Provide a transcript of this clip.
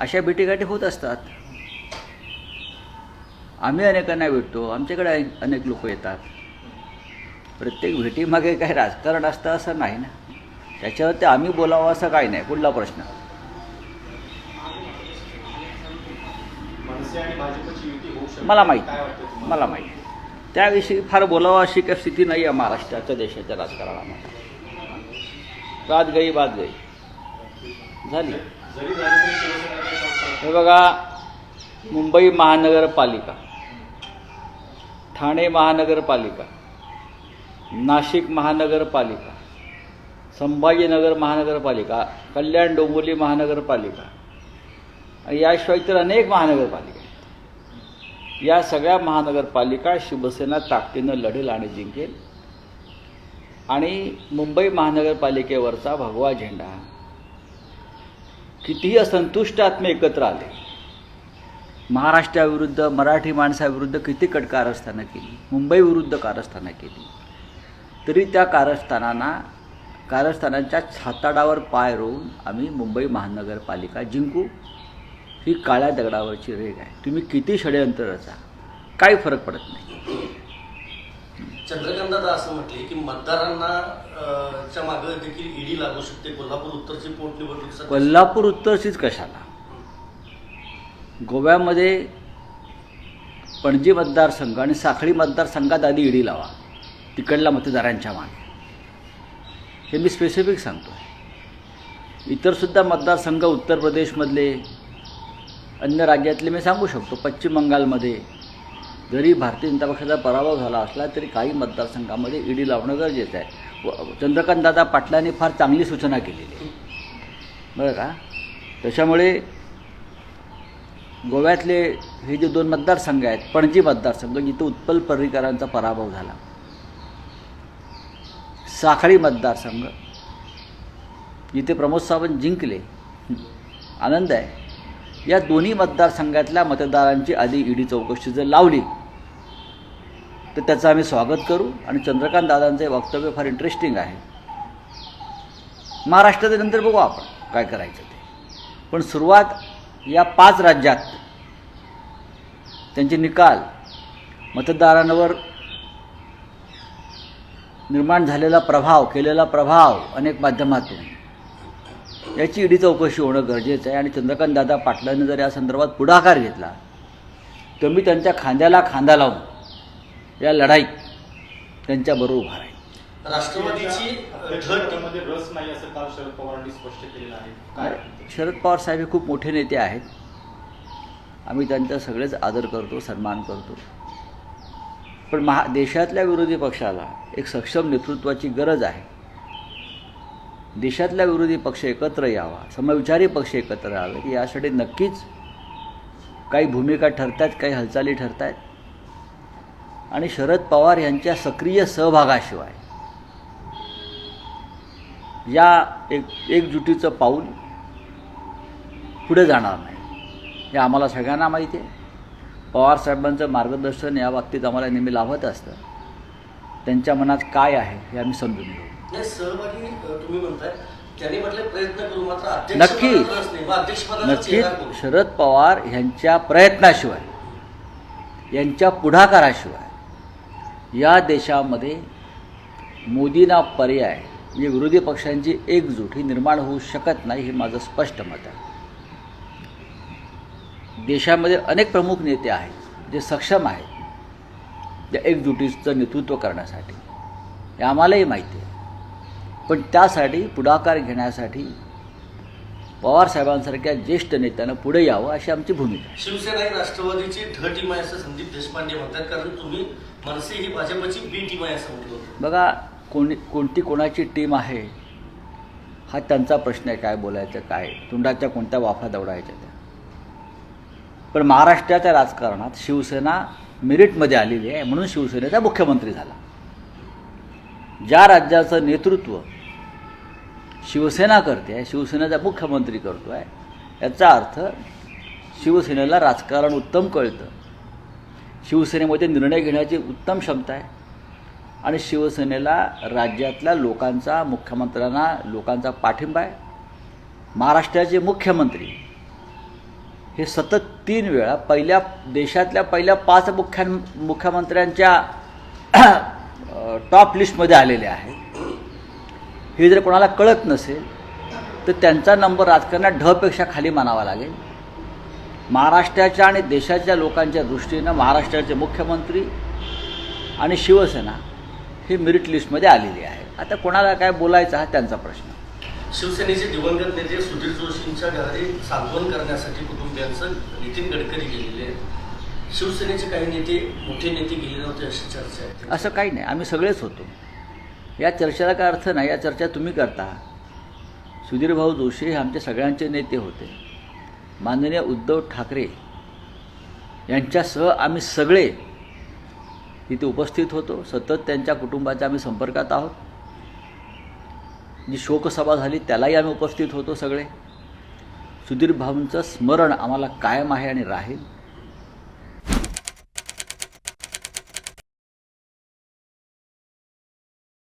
अशा भेटीगाठी होत असतात. आम्ही अनेकांना भेटतो. आमच्याकडे अनेक- अनेक लोक येतात. प्रत्येक भेटीमागे काही राजकारण असतं असं नाही ना? त्याच्यावरती आम्ही बोलावं असं काही नाही. कुठला प्रश्न? मला माहीत? मला माहीत. त्याविषयी फार बोलावं अशी काही स्थिती नाही आहे महाराष्ट्राच्या देशाच्या राजकारणामध्ये. बात गई बात गई झाली. हे बघा मुंबई महानगरपालिका. ठाणे महानगरपालिका. नाशिक महानगरपालिका. संभाजीनगर महानगरपालिका. कल्याण डोंबिवली महानगरपालिका. याशिवाय इतर अनेक महानगरपालिका आहेत. या सगळ्या महानगरपालिका शिवसेना ताकदीनं लढेल आणि जिंकेल. आणि मुंबई महानगरपालिकेवरचा भगवा झेंडा. कितीही असंतुष्ट आत्मे एकत्र आले महाराष्ट्राविरुद्ध मराठी माणसाविरुद्ध किती कट कारस्थानं केली मुंबईविरुद्ध कारस्थानं केली तरी त्या कारस्थानांना कारस्थानांच्या छाताडावर पाय रोवून आम्ही मुंबई महानगरपालिका जिंकू. ही काळ्या दगडावरची रेग आहे. तुम्ही किती षडयंत्र रचा काही फरक पडत नाही. चंद्रकांतदा असं म्हटले की मतदारांना च्या मागे देखील ईडी लागू शकते कोल्हापूर उत्तरची पोटनिवडणूक कोल्हापूर उत्तरचीच कशाला? गोव्यामध्ये पणजी मतदारसंघ आणि साखळी मतदारसंघात आधी ईडी लावा तिकडल्या मतदारांच्या मागे. हे मी स्पेसिफिक सांगतो आहे इतरसुद्धा मतदारसंघ उत्तर प्रदेशमधले अन्य राज्यातले मी सांगू शकतो पश्चिम बंगालमध्ये जरी भारतीय जनता पक्षाचा पराभव झाला असला तरी काही मतदारसंघामध्ये ईडी लावणं गरजेचं आहे. व चंद्रकांत दादा पाटलांनी फार चांगली सूचना केलेली आहे. बरं का? त्याच्यामुळे गोव्यातले हे जे दोन मतदारसंघ आहेत पणजी मतदारसंघ जिथं उत्पल पर्रीकरांचा पराभव झाला. साखळी मतदारसंघ. जिथे प्रमोद सावंत जिंकले. आनंद आहे. या दोन्ही मतदारसंघातल्या मतदारांची आधी ईडी चौकशी जर लावली तर त्याचं आम्ही स्वागत करू. आणि चंद्रकांत दादांचे वक्तव्य फार इंटरेस्टिंग आहे. महाराष्ट्राच्या नंतर बघू आपण काय करायचं ते. पण सुरुवात या पाच राज्यात त्यांचे निकाल मतदारांवर निर्माण झालेला प्रभाव केलेला प्रभाव अनेक माध्यमातून याची ईडी चौकशी होणं गरजेचं आहे. आणि चंद्रकांत दादा पाटलांनी जर या संदर्भात पुढाकार घेतला तर मी त्यांच्या खांद्याला खांदा लावून या लढाईत त्यांच्याबरोबर उभा राहील राष्ट्रवादीची अं, धट अध्यक्षपदामध्ये रस नाही असं काल शरद पवारांनी स्पष्ट केलेलं आहे? शरद पवार साहेब हे खूप मोठे नेते आहेत. आम्ही त्यांचा सगळेच आदर करतो सन्मान करतो. पण महा देशातल्या विरोधी पक्षाला एक सक्षम नेतृत्वाची गरज आहे. देशातल्या विरोधी पक्ष एकत्र यावा समविचारी पक्ष एकत्र यावे की यासाठी नक्कीच काही भूमिका ठरत आहेत काही हालचाली ठरत आहेत आणि शरद पवार यांच्या सक्रिय सहभागाशिवाय या एक एकजुटीचं पाऊल पुढे जाणार नाही. हे आम्हाला सगळ्यांना माहिती आहे. पवारसाहेबांचं मार्गदर्शन या बाबतीत आम्हाला नेहमी लाभत असतं. त्यांच्या मनात काय आहे हे आम्ही समजून घेऊ. नाही सहभागी अं, तुम्ही म्हणताय. त्यांनी म्हटले प्रयत्न करू मात्र नक्की. नक्कीच शरद पवार यांच्या प्रयत्नाशिवाय यांच्या पुढाकाराशिवाय या देशामध्ये मोदींना पर्याय म्हणजे विरोधी पक्षांची एकजूट ही निर्माण होऊ शकत नाही हे माझं स्पष्ट मत आहे. देशामध्ये अनेक प्रमुख नेते आहेत जे सक्षम आहेत त्या एकजुटीचं नेतृत्व करण्यासाठी. हे आम्हालाही माहिती आहे. पण त्यासाठी पुढाकार घेण्यासाठी पवारसाहेबांसारख्या ज्येष्ठ नेत्यानं पुढे यावं अशी आमची भूमिका शिवसेना ही राष्ट्रवादीची ध टीम आहे असं संदीप देशपांडे म्हणतात कारण तुम्ही मनसे ही भाजपची बी टीम आहे असं म्हटलं होतं. बघा कोणी कोणती कोणाची टीम आहे हा त्यांचा प्रश्न आहे काय बोलायचं काय? तोंडाच्या कोणत्या वाफा दवडायच्या त्या? पण महाराष्ट्राच्या राजकारणात शिवसेना मेरिटमध्ये आलेली आहे म्हणून शिवसेनेचा मुख्यमंत्री झाला. ज्या राज्याचं नेतृत्व शिवसेना करते आहे शिवसेनेचा मुख्यमंत्री करतो आहे याचा अर्थ शिवसेनेला राजकारण उत्तम कळतं. शिवसेनेमध्ये निर्णय घेण्याची उत्तम क्षमता आहे. आणि शिवसेनेला राज्यातल्या लोकांचा मुख्यमंत्र्यांना लोकांचा पाठिंबा आहे. महाराष्ट्राचे मुख्यमंत्री हे सतत तीन वेळा पहिल्या देशातल्या पहिल्या पाच मुख्या मुख्यमंत्र्यांच्या टॉप लिस्टमध्ये आलेले आहेत. हे जर कोणाला कळत नसेल तर त्यांचा नंबर राजकारणात ढपेक्षा खाली मानावा लागेल. महाराष्ट्राच्या आणि देशाच्या लोकांच्या दृष्टीनं महाराष्ट्राचे मुख्यमंत्री आणि शिवसेना हे मेरिट लिस्टमध्ये आलेली आहे. आता कोणाला काय बोलायचं हा त्यांचा प्रश्न. शिवसेनेचे दिवंगत नेते सुधीर जोशींच्या घरी सांत्वन करण्यासाठी कुटुंबियांचं नितीन गडकरी गेलेले आहेत. शिवसेनेचे काही नेते मोठे नेते गेले नव्हते अशी चर्चा आहे. असं काही नाही. आम्ही सगळेच होतो. या चर्चेला काय अर्थ नाही या चर्चा तुम्ही करता. सुधीरभाऊ जोशी हे आमचे सगळ्यांचे नेते होते. माननीय उद्धव ठाकरे यांच्यासह आम्ही सगळे तिथे उपस्थित होतो. सतत त्यांच्या कुटुंबाच्या आम्ही संपर्कात आहोत. जी शोकसभा झाली त्यालाही आम्ही उपस्थित होतो सगळे. सुधीर भाऊंचं स्मरण आम्हाला कायम आहे आणि राहील.